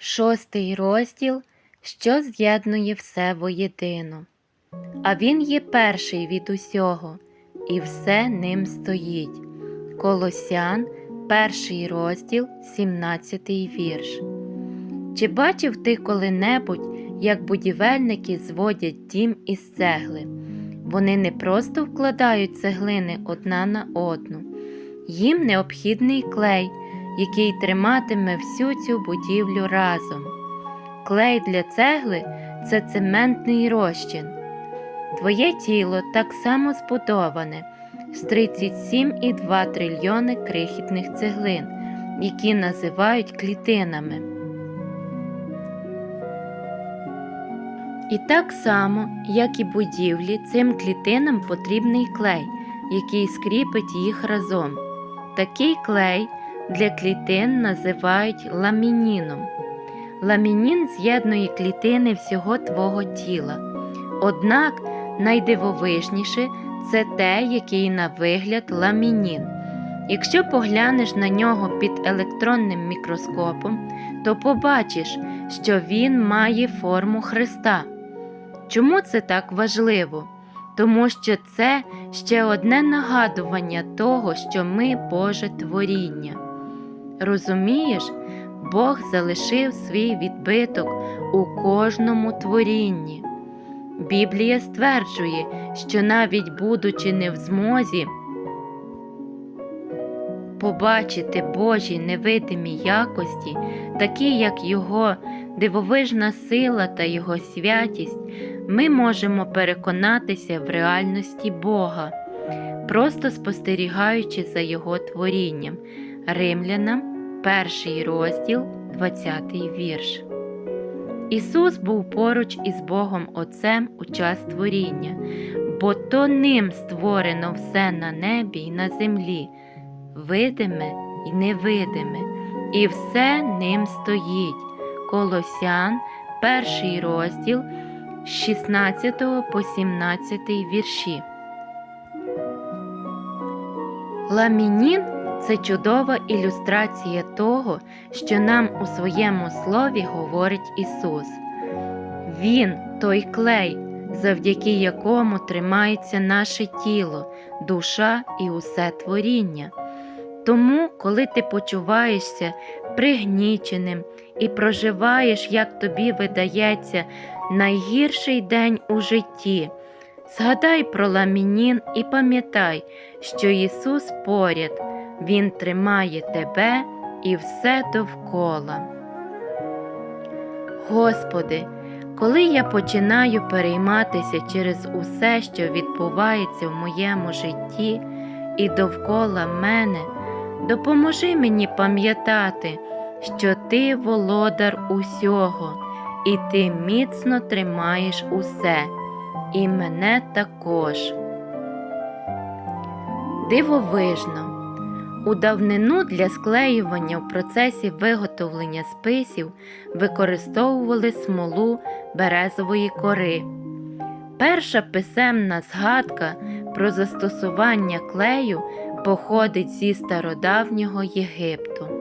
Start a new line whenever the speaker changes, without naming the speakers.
Шостий розділ, що з'єднує все воєдино. А він є перший від усього, і все ним стоїть. Колосян, перший розділ, 17 вірш. Чи бачив ти коли-небудь, як будівельники зводять дім із цегли? Вони не просто вкладають цеглини одна на одну. Їм необхідний клей, який триматиме всю цю будівлю разом. Клей для цегли це цементний розчин. Твоє тіло так само збудоване з 37,2 трильйони крихітних цеглин, які називають клітинами. І так само, як і будівлі, цим клітинам потрібний клей, який скріпить їх разом. Такий клей для клітин називають ламініном. Ламінін з'єднує клітини всього твого тіла. Однак найдивовижніше це те, який на вигляд ламінін. Якщо поглянеш на нього під електронним мікроскопом, то побачиш, що він має форму хреста. Чому це так важливо? Тому що це ще одне нагадування того, що ми Боже творіння. Розумієш, Бог залишив свій відбиток у кожному творінні. Біблія стверджує, що навіть будучи не в змозі побачити Божі невидимі якості, такі як Його дивовижна сила та Його святість, ми можемо переконатися в реальності Бога, просто спостерігаючи за Його творінням. Римлянам, перший розділ, 20 вірш. Ісус був поруч із Богом Отцем у час творіння, бо то ним створено все на небі й на землі, видиме й невидиме, і все ним стоїть. Колосян, перший розділ з 16 по 17 вірші. Ламінін це чудова ілюстрація того, що нам у своєму слові говорить Ісус. Він той клей, завдяки якому тримається наше тіло, душа і усе творіння. Тому, коли ти почуваєшся пригніченим і проживаєш, як тобі видається, найгірший день у житті, згадай про ламінін і пам'ятай, що Ісус поряд, Він тримає тебе і все довкола. Господи, коли я починаю перейматися через усе, що відбувається в моєму житті і довкола мене, допоможи мені пам'ятати, що Ти володар усього, і Ти міцно тримаєш усе, і мене також. Дивовижно. У давнину для склеювання в процесі виготовлення списів використовували смолу березової кори. Перша писемна згадка про застосування клею походить зі стародавнього Єгипту.